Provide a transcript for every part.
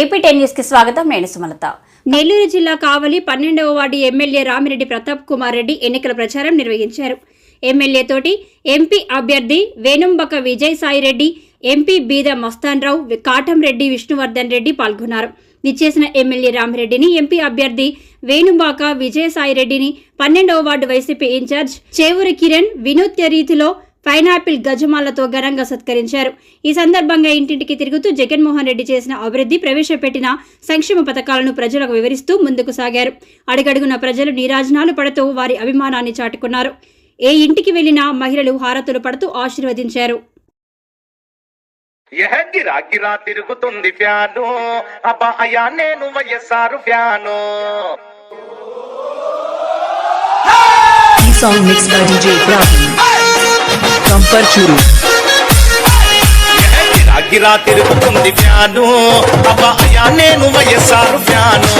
AP ten న్యూస్కి స్వాగతం. నేను సుమలత. నెల్లూరు జిల్లా కావలి పన్నెండవ వార్డు ఎమ్మెల్యే రామిరెడ్డి ప్రతాప్ కుమార్ రెడ్డి ఎన్నికల ప్రచారం నిర్వహించారు. ఎమ్మెల్యే తోటి ఎంపీ అభ్యర్థి వేణుంబక విజయసాయిరెడ్డి ఎంపీ బీద మస్తాన్రావు కాటంరెడ్డి విష్ణువర్ధన్ రెడ్డి పాల్గొన్నారు. విచ్చేసిన ఎమ్మెల్యే రామిరెడ్డిని ఎంపీ అభ్యర్థి వేణుంబాక విజయసాయిరెడ్డిని పన్నెండవ ward YCP in charge Chevuri Kiran వినూత్య రీతిలో పైనాపిల్ గజమాలతో ఘనంగా సత్కరించారు. ఈ సందర్భంగా ఇంటింటికి తిరుగుతూ జగన్మోహన్ రెడ్డి చేసిన అభివృద్ధి ప్రవేశపెట్టిన సంక్షేమ పథకాలను ప్రజలకు వివరిస్తూ ముందుకు సాగారు. అడుగడుగున ప్రజలు నీరాజనాలు పడుతూ వారి అభిమానాన్ని చాటుకున్నారు. ఏ ఇంటికి వెళ్ళినా మహిళలు హారతులు పడుతూ ఆశీర్వదించారు. యహ గిరా గిరా తిరుగుతుంది ఫ్యాను. అబ్బా అయ్యా నేను వైఎస్ఆర్ ఫ్యాను. ఈ song mix by DJ Praveen from గిరా తిరుగుతుంది ఫ్యాను. అబ్బా అయ్యా నేను వైఎస్ఆర్ ఫ్యాను.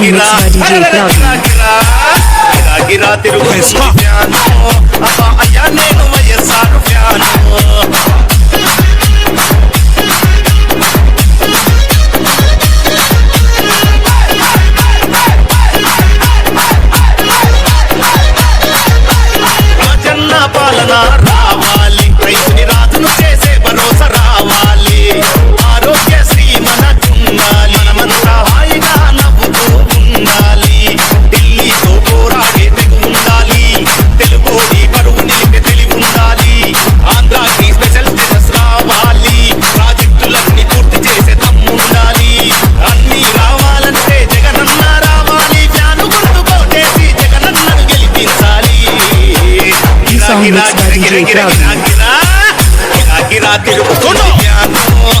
DJ Praveen. ఈ song mix by DJ Praveen. గిరా తిరుగుతున్న ఫ్యాను అబ్బా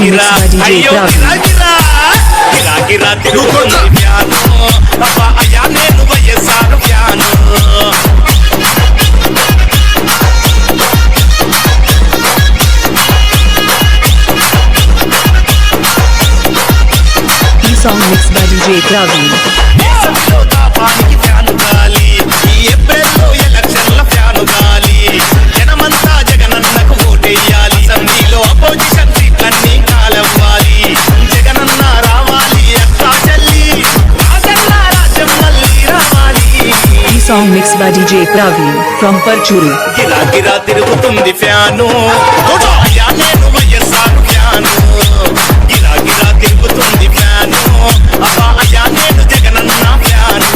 ఈ సాంగ్ మిక్స్ బై DJ అయ్యో Praveen. గిరా గిరా గిరా గిరా తిరుగుతుంది ఫ్యాను అబ్బా అయ్యా నేను వైఎస్ఆర్ ఫ్యాను ఈ song mix by DJ Praveen. ఈ song mix by DJ Praveen from Parchuru. గిరా గిరా తిరుగుతుంది ఫ్యాను అయ్యా నేను వైఎస్ఆర్ ఫ్యాను గిరా గిరా తిరుగుతుంది ఫ్యాను అబ్బా అయ్యా నేను జగనన్న ఫ్యాను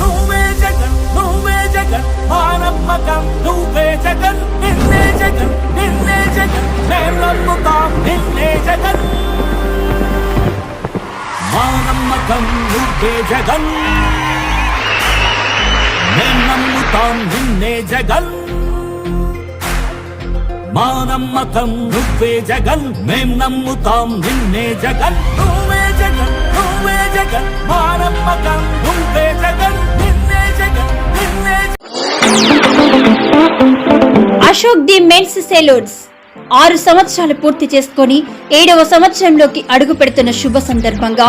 నువ్వే జగన్ నువ్వే జగన్ మా జగం నువ్వే జగం మేం నమ్ముతాం నిన్నే జగన్. మా నమ్మకం నువ్వే జగన్. మేం నమ్ముతాం నిన్నే జగన్. నువ్వే జగన్ నువ్వే జగన్. మా నమ్మకం నువ్వే జగన్. నిన్నే జగన్ నిన్నే అశోక్ ది మెన్స్ సెలూన్స్. ఆరు సంవత్సరాలు పూర్తి చేసుకొని ఏడవ సంవత్సరంలోకి అడుగు పెడుతున్న శుభ సందర్భంగా